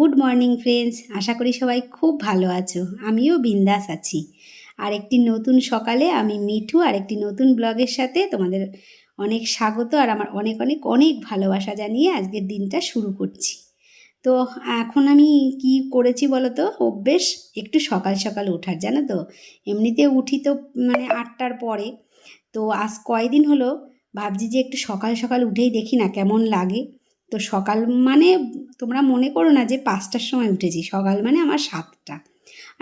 Good morning, friends. আশা করি সবাই খুব ভালো আছো। আমিও বিন্দাস আছি। আর একটি নতুন সকালে আমি মিঠু আর একটি নতুন ব্লগের সাথে তোমাদের অনেক স্বাগত আর আমার অনেক অনেক অনেক ভালোবাসা জানিয়ে আজকের দিনটা শুরু করছি। তো এখন আমি কি করেছি বলো তো অভ্যেস, একটু সকাল সকাল ওঠার, জানো তো? এমনিতে উঠি তো মানে আটটার পরে। তো আজ কয়দিন হলো? ভাবছি যে একটু সকাল সকাল উঠেই দেখি না কেমন লাগে। তো সকাল মানে তোমরা মনে করো না যে পাঁচটার সময় উঠেছি, সকাল মানে আমার সাতটা।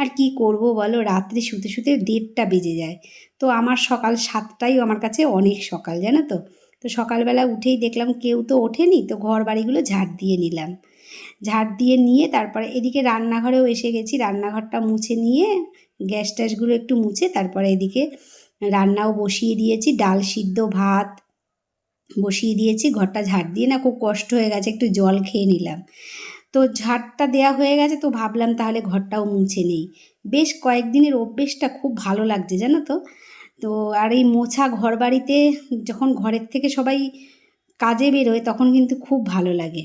আর কি করব বলো? রাত্রে শুতে শুতে দেড়টা বেজে যায়। তো আমার সকাল সাতটাই আমার কাছে অনেক সকাল, জানো তো? তো সকালবেলা উঠেই দেখলাম কেউ তো ওঠেনি, তো ঘর বাড়িগুলো ঝাড় দিয়ে নিলাম। ঝাড় দিয়ে নিয়ে তারপরে এদিকে রান্নাঘরেও এসে গেছি, রান্নাঘরটা মুছে নিয়ে গ্যাস ট্যাসগুলো একটু মুছে তারপরে এদিকে রান্নাও বসিয়ে দিয়েছি, ডাল সিদ্ধ ভাত বসিয়ে দিয়েছি, ঘরটা ঝাড় দিয়ে। না, খুব কষ্ট হয়ে গেছে, একটু জল খেয়ে নিলাম। তো ঝাড়টা দেয়া হয়ে গেছে, তো ভাবলাম তাহলে ঘরটাও মুছে নেই। বেশ কয়েকদিনের অভ্যেসটা খুব ভালো লাগছে, জানো তো? তো আর এই মোছা ঘর বাড়িতে যখন ঘরের থেকে সবাই কাজে বেরোয়, তখন কিন্তু খুব ভালো লাগে।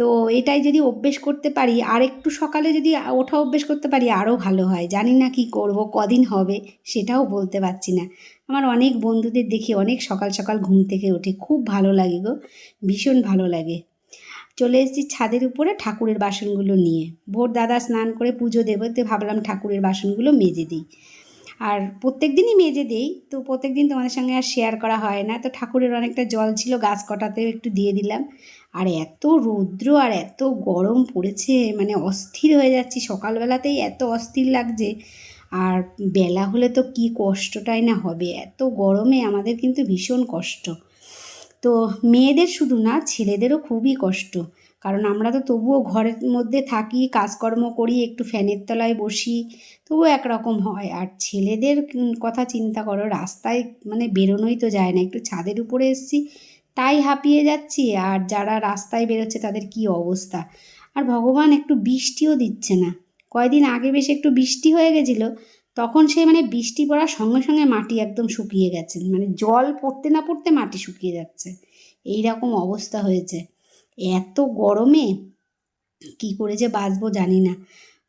তো এটাই যদি অভ্যেস করতে পারি আর একটু সকালে যদি ওঠা অভ্যেস করতে পারি আরও ভালো হয়। জানি না কি করব, কদিন হবে, সেটাও বলতে পারছি না। আমার অনেক বন্ধুদের দেখি অনেক সকাল সকাল ঘুম থেকে ওঠে খুব ভালো লাগে গো, ভীষণ ভালো লাগে। চলে এসেছি ছাদের উপরে ঠাকুরের বাসনগুলো নিয়ে। ভোর দাদা স্নান করে পুজো দেবো, তো ভাবলাম ঠাকুরের বাসনগুলো মেজে দিই। আর প্রত্যেক দিনই মেজে দেই, তো প্রত্যেক দিন তোমাদের সঙ্গে আর শেয়ার করা হয় না। তো ঠাকুরের অনেকটা জল ছিল, গাছ কটাতেও একটু দিয়ে দিলাম। আর এত রৌদ্র আর এত গরম পড়েছে মানে অস্থির হয়ে যাচ্ছি। সকালবেলাতেই এত অস্থির লাগছে। আর বেলা হলে তো কি কষ্টটাই না হবে। এত গরমে আমাদের কিন্তু ভীষণ কষ্ট। তো মেয়েদের শুধু না, ছেলেদেরও খুবই কষ্ট। কারণ আমরা তো তবুও ঘরের মধ্যে থাকি, কাজকর্ম করি, একটু ফ্যানের তলায় বসি, তবুও একরকম হয়। আর ছেলেদের কথা চিন্তা করো, রাস্তায় মানে বেরোনোই তো যায় না, একটু ছাদের উপরে এসছি, তাই হাঁপিয়ে যাচ্ছি। আর যারা রাস্তায় বেরোচ্ছে, তাদের কি অবস্থা? আর ভগবান একটু বৃষ্টিও দিচ্ছে না। কয়দিন আগে বেশ একটু বৃষ্টি হয়ে গেছিল, তখন সে মানে বৃষ্টি পড়ার সঙ্গে সঙ্গে মাটি একদম শুকিয়ে গেছে। মানে জল পড়তে না পড়তে মাটি শুকিয়ে যাচ্ছে। এই রকম অবস্থা হয়েছে। এত গরমে? কি করে যে বাঁচবো জানি না।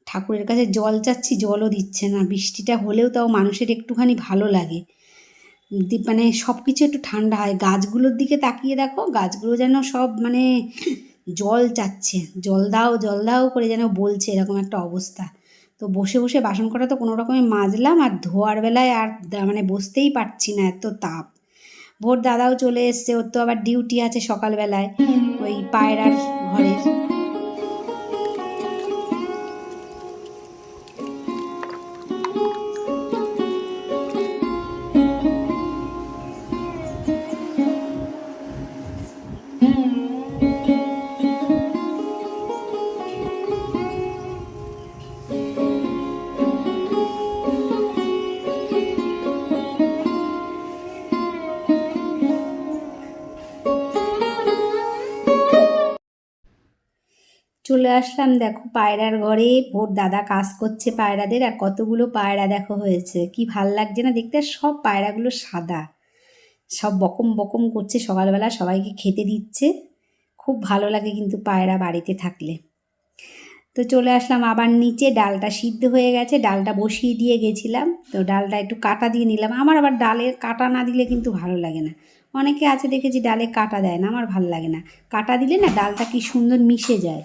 ঠাকুরের কাছে জল চাচ্ছি, জলও দিচ্ছে না। বৃষ্টিটা হলেও তাও মানুষের একটুখানি ভালো লাগে। মানে সব কিছু একটু ঠান্ডা হয়। গাছগুলোর দিকে তাকিয়ে দেখো, গাছগুলো যেন সব মানে জল চাচ্ছে। জল দাও জল দাও করে যেন বলছে এরকম একটা অবস্থা। তো বসে বসে বাসন করা তো কোনো রকমে মাজলাম আর ধোয়ার বেলায় আর মানে বসতেই পারছি না এত তাপ। ভোর দাদাও চলে এসছে, ওর তো আবার ডিউটি আছে সকালবেলায়। ওই পায়রার ঘরে চলে আসলাম। দেখো পায়রার ঘরে ভোর দাদা কাজ করছে পায়রাদের আর কতগুলো পায়রা দেখো হয়েছে। কি ভালো লাগছে না দেখতে? সব পায়রাগুলো সাদা। সব বকম বকম করছে। সকালবেলা সবাইকে খেতে দিচ্ছে। খুব ভালো লাগে কিন্তু পায়রা বাড়িতে থাকলে। তো চলে আসলাম আবার নিচে। ডালটা সিদ্ধ হয়ে গেছে। ডালটা বসিয়ে দিয়ে গেছিলাম। তো ডালটা একটু কাটা দিয়ে নিলাম। আমার আবার ডালের কাটা না দিলে কিন্তু ভালো লাগে না। অনেকে আছে দেখেছি ডালে কাটা দেয় না। আমার ভালো লাগে না। কাটা দিলে না ডালটা কি সুন্দর মিশে যায়।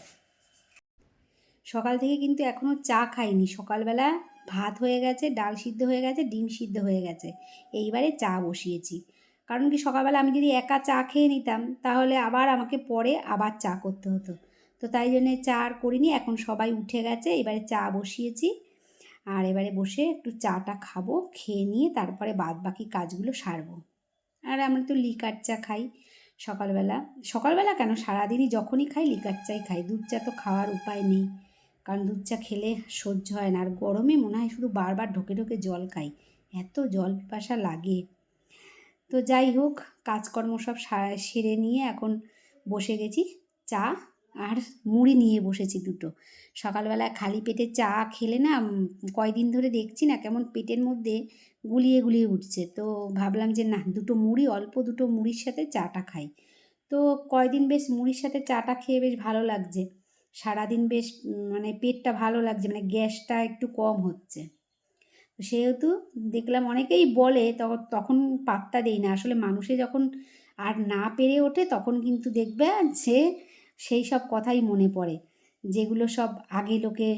সকাল থেকে কিন্তু এখনও চা খাইনি। সকালবেলা ভাত হয়ে গেছে, ডাল সিদ্ধ হয়ে গেছে, ডিম সিদ্ধ হয়ে গেছে। এইবারে চা বসিয়েছি। কারণ কি সকালবেলা আমি যদি একা চা খেয়ে নিতাম, তাহলে আবার আমাকে পরে আবার চা করতে হতো। তো তাই জন্যে চা আর করিনি, এখন সবাই উঠে গেছে, এবারে চা বসিয়েছি। আর এবারে বসে একটু চাটা খাব, খেয়ে নিয়ে তারপরে বাদ বাকি কাজগুলো সারবো। আর আমরা তো লিকার চা খাই সকালবেলা। সকালবেলা কেন? সারাদিনই যখনই খাই, লিকার চাই খাই। দুধ চা তো খাওয়ার উপায় নেই। কারণ দুধ চা খেলে সহ্য হয় না। আর গরমে মনে হয় শুধু বারবার ঢোকে ঢোকে জল খাই। এত জল পিপাসা লাগে। তো যাই হোক, কাজকর্ম সব সেরে নিয়ে এখন বসে গেছি। চা আর মুড়ি নিয়ে বসেছি দুটো। সকালবেলা খালি পেটে চা খেলে না কয়দিন ধরে দেখছি না কেমন পেটের মধ্যে গুলিয়ে গুলিয়ে উঠছে। তো ভাবলাম যে না, দুটো মুড়ি, অল্প দুটো মুড়ির সাথে চাটা খাই। তো কয়দিন বেশ মুড়ির সাথে চাটা খেয়ে বেশ ভালো লাগছে। সারাদিন বেশ মানে পেটটা ভালো লাগছে মানে গ্যাসটা একটু কম হচ্ছে। সেহেতু দেখলাম অনেকেই বলে তখন পাত্তা দেই না। আসলে মানুষে যখন আর না পেরে ওঠে, তখন কিন্তু দেখবে যে সেই সব কথাই মনে পড়ে, যেগুলো সব আগে লোকে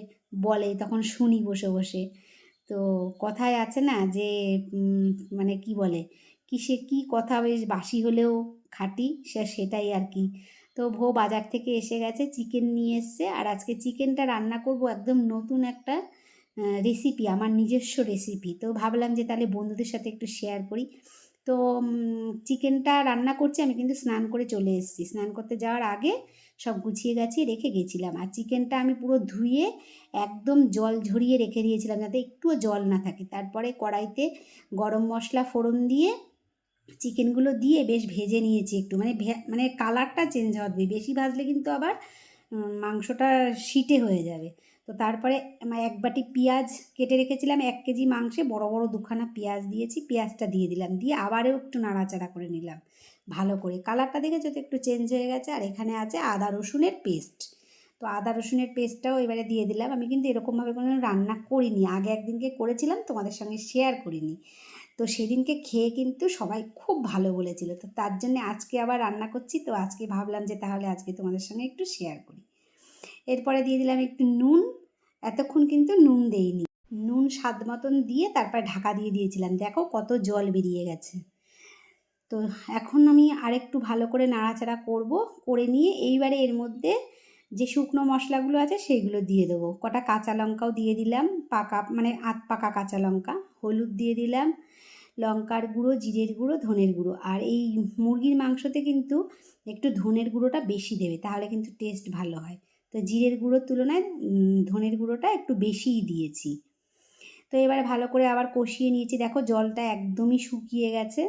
বলে, তখন শুনি বসে বসে। তো কথায় আছে না যে মানে কি বলে, কিসে কি কথা বেশ বাসি হলেও খাটি, সে, সেটাই আর কি। তো ভো বাজার থেকে এসে গেছে চিকেন নিয়ে এসছে। আর আজকে চিকেনটা রান্না করব একদম নতুন একটা রেসিপি আমার নিজস্ব রেসিপি তো ভাবলাম যে তাহলে বন্ধুদের সাথে একটু শেয়ার করি। তো চিকেনটা রান্না করছি আমি, কিন্তু স্নান করে চলে এসেছি। স্নান করতে যাওয়ার আগে সব গুছিয়ে গাছিয়ে রেখে গেছিলাম। আর চিকেনটা আমি পুরো ধুয়ে একদম জল ঝরিয়ে রেখে দিয়েছিলাম, যাতে একটুও জল না থাকে। তারপরে কড়াইতে গরম মশলা ফোড়ন দিয়ে চিকেনগুলো দিয়ে বেশ ভেজে নিয়েছি একটু। মানে মানে কালারটা চেঞ্জ হবে বেশি ভাজলে কিন্তু আবার মাংসটা শিটে হয়ে যাবে। তো তারপরে এক বাটি পেঁয়াজ কেটে রেখেছিলাম, এক কেজি মাংসে। বড় বড় দুখানা পেঁয়াজ দিয়েছি। পেঁয়াজটা দিয়ে দিলাম। দিয়ে আবারও একটু নাড়াচাড়া করে নিলাম। ভালো করে। কালারটা দেখেছ তো? একটু চেঞ্জ হয়ে গেছে। আর এখানে আছে আদা রসুনের পেস্ট তো আদা রসুনের পেস্টটাও এবারে দিয়ে দিলাম। আমি কিন্তু এরকমভাবে কোনো রান্না করিনি। আগে একদিনকে করেছিলাম, তোমাদের সঙ্গে শেয়ার করিনি। তো সেদিনকে খেয়ে কিন্তু সবাই খুব ভালো বলেছিল। তো তার জন্য আজকে আবার রান্না করছি। তো আজকে ভাবলাম যে তাহলে আজকে তোমাদের সঙ্গে একটু শেয়ার করি। এরপরে দিয়ে দিলাম একটু নুন। এতক্ষণ কিন্তু নুন দেইনি। নুন স্বাদ মতন দিয়ে তারপর ঢাকা দিয়ে দিয়েছিলাম। দেখো কত জল বেরিয়ে গেছে। তো এখন আমি আরেকটু ভালো করে নাড়াচাড়া করব, করে নিয়ে এইবারে এর মধ্যে যে শুকনো মশলাগুলো আছে সেইগুলো দিয়ে দেবো। কটা কাঁচা লঙ্কাও দিয়ে দিলাম, পাকা মানে আধ পাকা কাঁচা লঙ্কা, হলুদ দিয়ে দিলাম লঙ্কার গুঁড়ো, জিরের গুঁড়ো, ধনের গুঁড়ো। আর এই মুরগির মাংসতে কিন্তু একটু ধনের গুঁড়োটা বেশি দেবে, তাহলে কিন্তু টেস্ট ভালো হয়। তো জিরের গুঁড়োর তুলনায় ধনের গুঁড়োটা একটু বেশিই দিয়েছি। তো এবারে ভালো করে আবার কষিয়ে নিয়েছি। দেখো জলটা একদমই শুকিয়ে গেছে।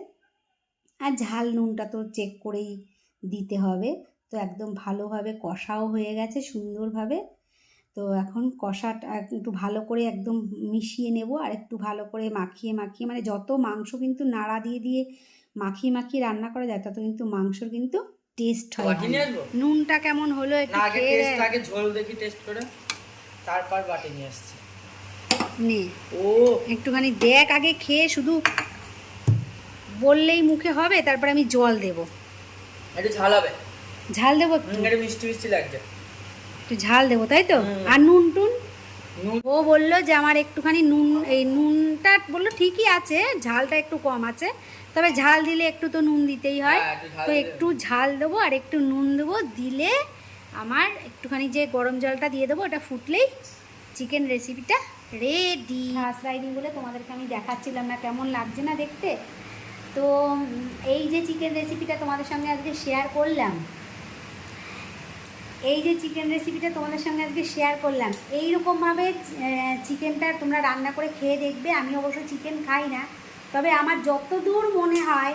আর ঝাল নুনটা তো চেক করেই দিতে হবে। তো একদম ভালোভাবে কষাও হয়ে গেছে সুন্দরভাবে। তো এখন কষাটা একটু ভালো করে একদম মিশিয়ে নেব আর একটু ভালো করে মাখিয়ে মাখিয়ে মানে যত মাংস কিন্তু নাড়া দিয়ে দিয়ে মাখিয়ে মাখিয়ে রান্না করা যায় তত কিন্তু মাংসর কিন্তু টেস্ট হয়। নুনটা কেমন হলো একটু আগে টেস্ট আগে ঝোল দেখি টেস্ট করে। তারপর বাটি নিয়ে আসছি। নে। ও। একটুখানি দেখ আগে খেয়ে শুধু বললেই মুখে হবে তারপর আমি জল দেব। একটু ঝাল হবে। ঝাল দেবো একটু মিষ্টি মিষ্টি লাগছে। একটু ঝাল দেবো তাই তো? আর নুন টুন? ও বলল যে আমার একটুখানি নুন এই নুনটা বলল ঠিকই আছে ঝালটা একটু কম আছে তবে ঝাল দিলে একটু তো নুন দিতেই হয়। হ্যাঁ, তো একটু ঝাল দেবো আর একটু নুন দেবো দিলে আমার একটুখানি যে গরম জলটা দিয়ে দেবো ওটা ফুটলেই চিকেন রেসিপিটা রেডি ফার্স্ট রাইডিং বলে তোমাদেরকে আমি দেখাচ্ছিলাম না কেমন লাগছে না দেখতে। তো এই যে চিকেন রেসিপিটা তোমাদের সঙ্গে আজকে শেয়ার করলাম এই যে চিকেন রেসিপিটা তোমাদের সঙ্গে আজকে শেয়ার করলাম এই রকমভাবে চিকেনটা তোমরা রান্না করে খেয়ে দেখবে। আমি অবশ্য চিকেন খাই না। তবে আমার যতদূর মনে হয়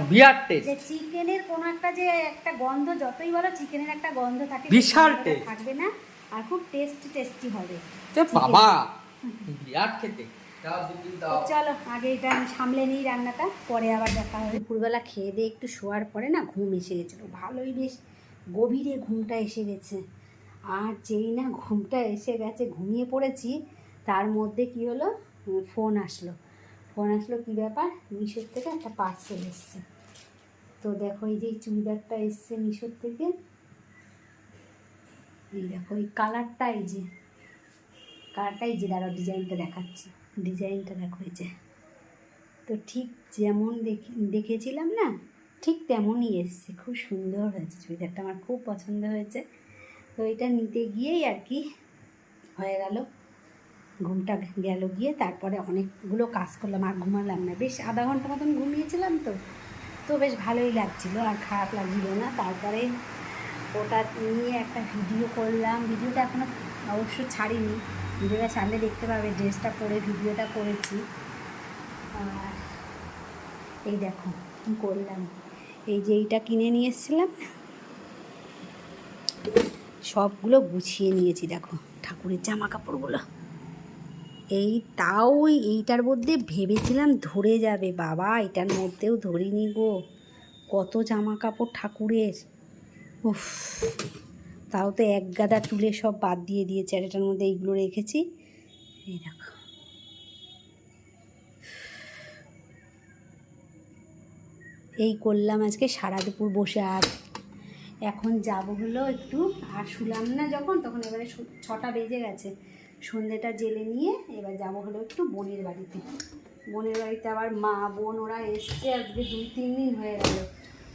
যে চিকেনের কোনো একটা যে একটা গন্ধ যতই বলো চিকেনের একটা গন্ধ থাকে বিশাল থাকবে না আর খুব টেস্টি টেস্টি হবে। বাবা! খেতে। চলো আগে এটা আমি সামলে নিই রান্নাটা পরে আবার দেখা হবে। দুপুরবেলা খেয়ে দিয়ে একটু শোয়ার পরে না ঘুম এসে গেছিল। ভালোই বেশ গভীরে ঘুমটা এসে গেছে। আর যেই না ঘুমটা এসে গেছে, ঘুমিয়ে পড়েছি, তার মধ্যে কি হলো? ফোন আসলো। ফোন আসলো কী ব্যাপার? মিশোর থেকে একটা পার্সেল এসছে। তো দেখো, এই যে চুড়িদারটা এসছে মিশোর থেকে। এই দেখো, এই কালারটা এই যে। কালারটা এই যে, দাঁড়াও ডিজাইনটা দেখাচ্ছি। ডিজাইনটা দেখো এই যে। তো ঠিক যেমন দেখে, দেখেছিলাম না ঠিক তেমনই এসছে। খুব সুন্দর হয়েছে চুড়িদারটা, আমার খুব পছন্দ হয়েছে। তো এটা নিতে গিয়েই আর কি হয়ে গেল। ঘুমটা গেল গিয়ে তারপরে অনেকগুলো কাজ করলাম, আর ঘুমালাম না। বেশ আধা ঘণ্টা মতন ঘুমিয়েছিলাম তো তো বেশ ভালোই লাগছিল, আর খারাপ লাগছিল না। তারপরে ওটা নিয়ে একটা ভিডিও করলাম। ভিডিওটা এখনও অবশ্য ছাড়িনি। ভিডিওটা ছাড়লে দেখতে পাবে, ড্রেসটা পরে, ভিডিওটা করেছি। আর এই দেখো, কী করলাম। এই যে এইটা কিনে নিয়ে এসেছিলাম। সবগুলো গুছিয়ে নিয়েছি, দেখো, ঠাকুরের জামা কাপড়গুলো এই তাও এইটার মধ্যে ভেবেছিলাম ধরে যাবে। বাবা, এটার মধ্যেও ধরিনি গো। কত জামা কাপড় ঠাকুরের। উফ, তাও তো এক গাদা তুলে সব বাদ দিয়ে দিয়েছে, আর এটার মধ্যে এইগুলো রেখেছি। এই দেখো। এই করলাম আজকে, সারা দুপুর বসে আর। এখন যাব হলো একটু, আর শুলাম না যখন, তখন এবারে ছটা বেজে গেছে। সন্ধেটা জেলে নিয়ে এবার যাব হলো একটু বোনের বাড়িতে। বোনের বাড়িতে আবার মা, বোন, ওরা এসছে আজকে দুই তিন দিন হয়ে গেল।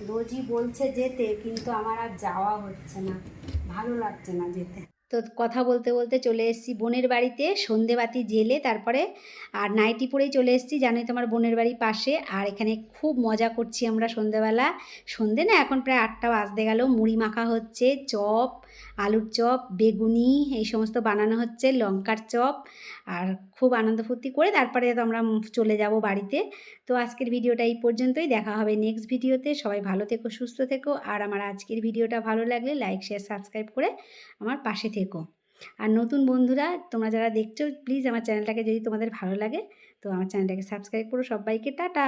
রোজই বলছে যেতে, কিন্তু আমার আর যাওয়া হচ্ছে না। ভালো লাগছে না যেতে। তো কথা বলতে বলতে চলে এসেছি বোনের বাড়িতে। সন্ধেবাতি জেলে তারপরে আর নাইটি পরেই চলে এসেছি, জানোই তোমার বোনের বাড়ি পাশে। আর এখানে খুব মজা করছি আমরা সন্ধেবেলা। সন্ধে না এখন প্রায় আটটা বাজতে গেল, মুড়ি মাখা হচ্ছে, চপ আলুর চপ, বেগুনি, এই সমস্ত বানানো হচ্ছে, লঙ্কার চপ, আর খুব আনন্দ ফুর্তি করে তারপরে তো আমরা চলে যাব বাড়িতে। তো আজকের ভিডিওটা এই পর্যন্তই, দেখা হবে নেক্সট ভিডিওতে। সবাই ভালো থেকো, সুস্থ থেকো, আর আমার আজকের ভিডিওটা ভালো লাগলে লাইক শেয়ার সাবস্ক্রাইব করে আমার পাশে থেকো। আর নতুন বন্ধুরা, তোমরা যারা দেখছ প্লিজ আমার চ্যানেলটাকে যদি তোমাদের ভালো লাগে, তো আমার চ্যানেলটাকে সাবস্ক্রাইব করো। সবাইকে টাটা!